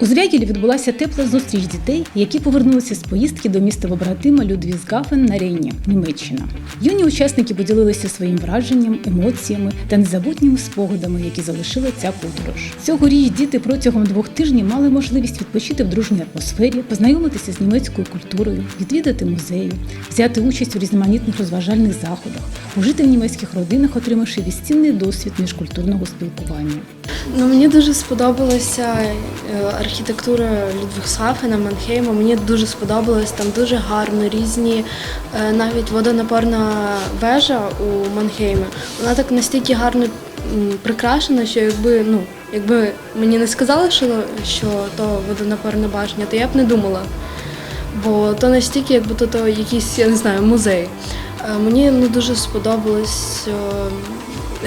У Звягілі відбулася тепла зустріч дітей, які повернулися з поїздки до міста побратима Людвізгафен на Рейні, Німеччина. Юні учасники поділилися своїм враженням, емоціями та незабутніми спогадами, які залишила ця подорож. Цьогоріч діти протягом двох тижнів мали можливість відпочити в дружній атмосфері, познайомитися з німецькою культурою, відвідати музеї, взяти участь у різноманітних розважальних заходах, пожити в німецьких родинах, отримавши безцінний досвід міжкультурного спілкування. Ну, мені дуже сподобалася е, архітектура Людвігсхафена, Манхейма. Мені дуже сподобалось, там дуже гарно, різні, е, навіть водонапорна вежа у Манхеймі. Вона так настільки гарно прикрашена, що якби, ну, якби мені не сказали, що, що то водонапорна башня, то я б не думала. Бо то настільки, якби то, то якийсь, я не знаю, музей. Е, Мені ну, дуже сподобалось е,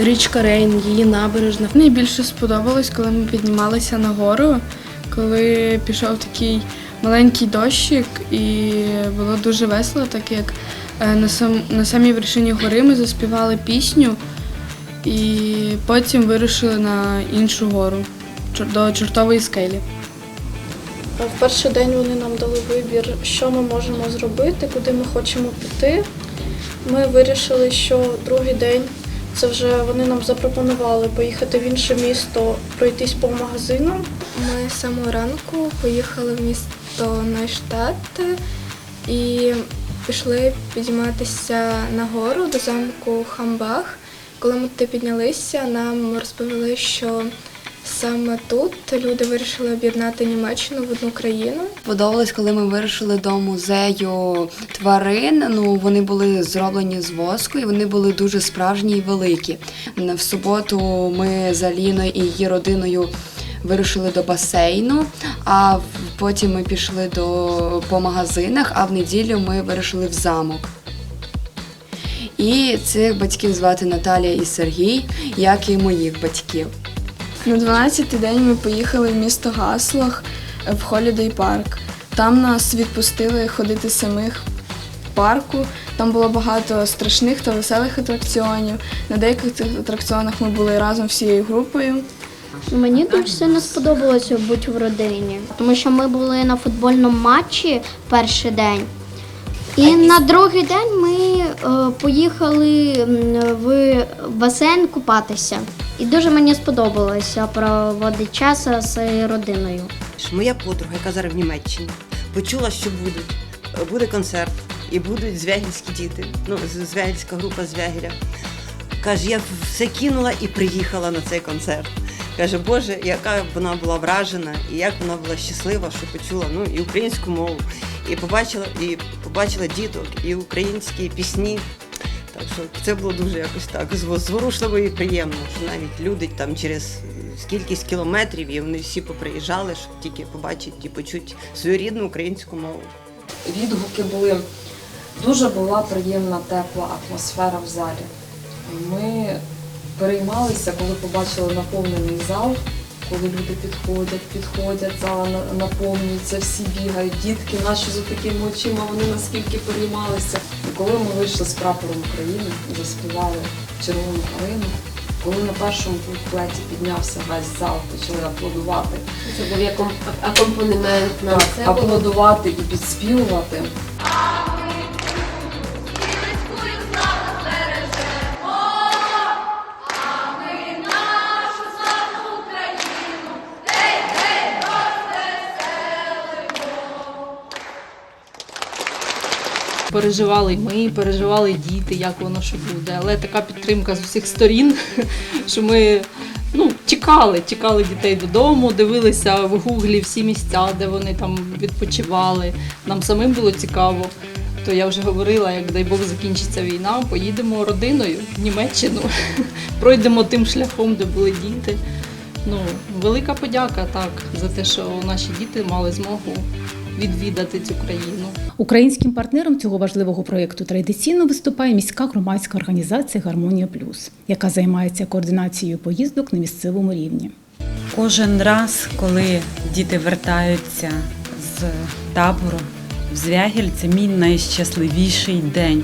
річка Рейн, її набережна. Найбільше сподобалось, коли ми піднімалися на гору, коли пішов такий маленький дощик, і було дуже весело, так як е, на, сам, на самій вершині гори ми заспівали пісню і потім вирушили на іншу гору до чортової скелі. В перший день вони нам дали вибір, що ми можемо зробити, куди ми хочемо піти. Ми вирішили, що другий день це вже вони нам запропонували поїхати в інше місто, пройтись по магазинам. Ми з самого ранку поїхали в місто Нойштадт і пішли підійматися на гору до замку Хамбах. Коли ми туди піднялися, нам розповіли, що саме тут люди вирішили об'єднати Німеччину в одну країну. Подобалось, коли ми вирушили до музею тварин. Ну вони були зроблені з воску і вони були дуже справжні і великі. В суботу ми з Аліною і її родиною вирушили до басейну, а потім ми пішли до, по магазинах, а в неділю ми вирушили в замок. І цих батьків звати Наталія і Сергій, як і моїх батьків. На 12-й день ми поїхали в місто Гаслах е, в Холідей парк. Там нас відпустили ходити самих в парку. Там було багато страшних та веселих атракціонів. На деяких цих атракціонах ми були разом всією групою. Мені дуже сильно сподобалося бути в родині, тому що ми були на футбольному матчі перший день. І на другий день ми е, поїхали в басейн купатися. І дуже мені сподобалося проводити час з родиною. Моя подруга, яка зараз в Німеччині, почула, що буде, буде концерт і будуть звягільські діти. Ну, звягільська група звягіля. Каже, я все кинула і приїхала на цей концерт. Каже, Боже, яка вона була вражена, і як вона була щаслива, що почула ну, і українську мову, і побачила, і побачила діток, і українські пісні. Так що це було дуже якось так зворушливо і приємно, що навіть люди там через кількість кілометрів і вони всі поприїжджали, щоб тільки побачити і почути свою рідну українську мову. відгуки були. Дуже була приємна тепла атмосфера в залі. Ми переймалися, коли побачили наповнений зал, коли люди підходять, підходять, зала на- наповнюється, всі бігають, дітки наші за такими очима, вони наскільки переймалися. І коли ми вийшли з прапором України і заспівали червону калину, коли на першому куплеті піднявся весь зал, почали аплодувати. Це був як акомпанемент на аплодувати і підспівувати. Переживали ми, переживали діти, як воно що буде. Але така підтримка з усіх сторін, що ми ну, чекали, чекали дітей додому, дивилися в гуглі всі місця, де вони там відпочивали. Нам самим було цікаво. То я вже говорила, як дай Бог закінчиться війна, поїдемо родиною в Німеччину, пройдемо тим шляхом, де були діти. Ну, велика подяка так за те, що наші діти мали змогу відвідати цю країну. Українським партнером цього важливого проєкту традиційно виступає міська громадська організація Гармонія Плюс, яка займається координацією поїздок на місцевому рівні. Кожен раз, коли діти вертаються з табору в Звягіль, це мій найщасливіший день,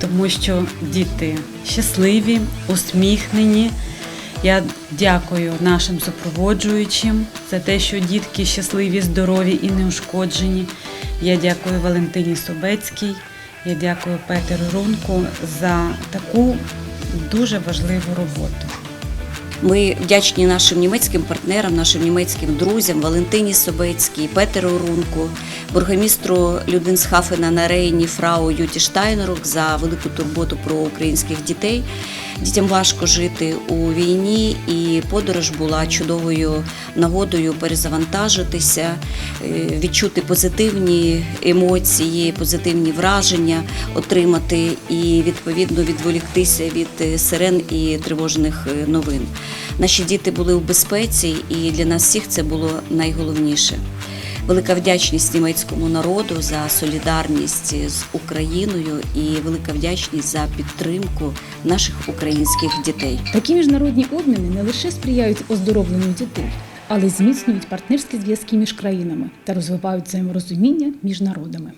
тому що діти щасливі, усміхнені Я дякую нашим супроводжуючим за те, що дітки щасливі, здорові і неушкоджені. Я дякую Валентині Собецькій. Я дякую Петеру Рунку за таку дуже важливу роботу. Ми вдячні нашим німецьким партнерам, нашим німецьким друзям Валентині Собецькій, Петеру Рунку, бургомістру Людвінсхафена на Рейні Фрау Юті Штайнерук за велику турботу про українських дітей. Дітям важко жити у війні, і подорож була чудовою нагодою перезавантажитися, е, відчути позитивні емоції, позитивні враження, отримати і відповідно відволіктися від е, сирен і тривожних е, новин. Наші діти були в безпеці, і для нас всіх це було найголовніше. Велика вдячність німецькому народу за солідарність з Україною і велика вдячність за підтримку наших українських дітей. Такі міжнародні обміни не лише сприяють оздоровленню дітей, але й зміцнюють партнерські зв'язки між країнами та розвивають взаєморозуміння між народами.